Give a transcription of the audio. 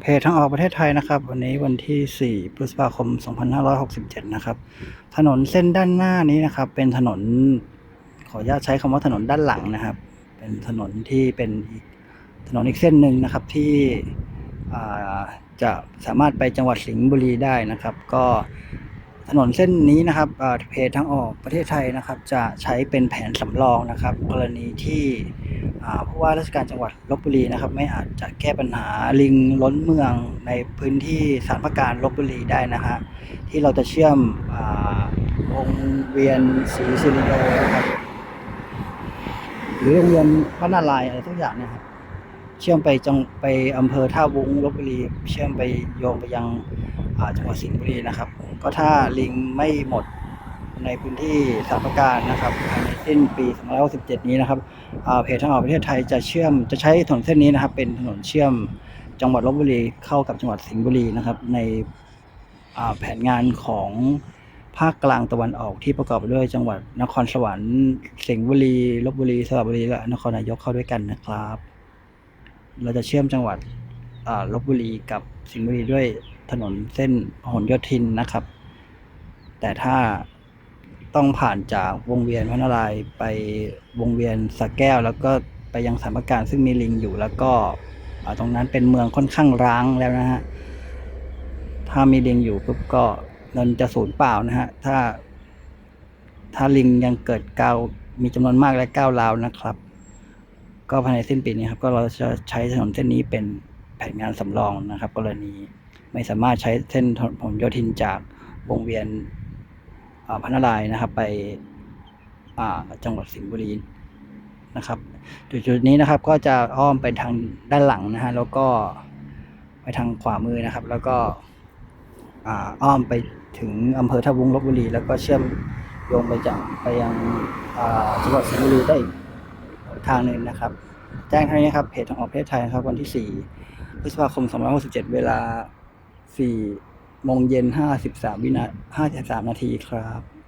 เพจทางออกประเทศไทยนะครับ วันนี้วันที่ 4 พฤษภาคม 2567 นะครับ ถนนเส้นด้านหน้านี้นะครับ เป็นถนนขออนุญาตใช้คำว่าถนนด้านหลังนะครับ เป็นถนนที่เป็นถนนอีกเส้นหนึ่งนะครับที่จะสามารถไปจังหวัดสิงห์บุรีได้นะครับ ก็ ถนนเส้นนี้นะครับเพจทางออกประเทศไทยนะครับ จะใช้เป็นแผนสำรองนะครับ กรณีที่ผู้ว่าราชการจังหวัดลบบุรีนะครับ ไม่อาจจะแก้ปัญหาลิงล้นเมืองในพื้นที่สารพระการลบบุรีได้นะฮะที่เราจะเชื่อมวงเวียนศรีสิริโลนะครับหรือโรงเรียนพระนารายณ์อะไรทุกอย่างเนี่ยครับ เชื่อมไปจังไปอำเภอท่าวุ้งลบบุรี เชื่อมไปโยงไปยัง จังหวัดสิงห์บุรีนะครับ ก็ถ้าลิงไม่หมดในพื้นที่สารพระการนะครับในสิ้นปี2567นี้นะครับเพจทางออกประเทศไทยจะเชื่อมจะใช้ถนนเส้นนี้นะครับ เป็นถนนเชื่อมจังหวัดลบบุรีเข้ากับจังหวัดสิงห์บุรีนะครับ ในแผนงานของภาคกลางตะวันออกที่ประกอบไปด้วยจังหวัดนครสวรรค์สิงห์บุรีลบบุรีสระบุรีและนครนายกเข้าด้วยกันนะครับ เราจะเชื่อมจังหวัดลบบุรีกับสิงห์บุรีด้วย ถนนเส้นหลโยธินนะครับ แต่ถ้าต้องผ่านจากวงเวียนพระนารายณ์ไปวงเวียนสระแก้ว แล้วก็ไปยังสารพระการซึ่งมีลิงอยู่แล้วก็ตรงนั้นเป็นเมืองค่อนข้างร้างแล้วนะฮะถ้ามีลิงอยู่ปุ๊บก็เงินจะสูญเปล่านะฮะถ้า ถ้าลิงยังเกิดเกามีจำนวนมากและก้าวราวนะครับ ก็ภายในสิ้นปีนี้ครับ ก็เราจะใช้ถนนเส้นนี้เป็นแผนงานสำรองนะครับ กรณี ไม่สามารถใช้เส้นถนนพหลโยธินจากวงเวียนพระนารายนะครับ ไปจังหวัดสิงห์บุรีนะครับจุดนี้นะครับก็จะอ้อมไปทางด้านหลังนะฮะแล้วก็ไปทางขวามือนะครับ แล้วก็อ้อมไปถึงอำเภอท่าวุ้งลบบุรี แล้วก็เชื่อมโยงไปจากไปยังจังหวัดสิงห์บุรีได้ทางหนึ่งนะครับ แจ้งเท่านี้ครับเพจทางออกประเทศไทยครับวันที่ 4 พฤษภาคม 2567 เวลา 4โมงเย็น53วินา53นาทีครับ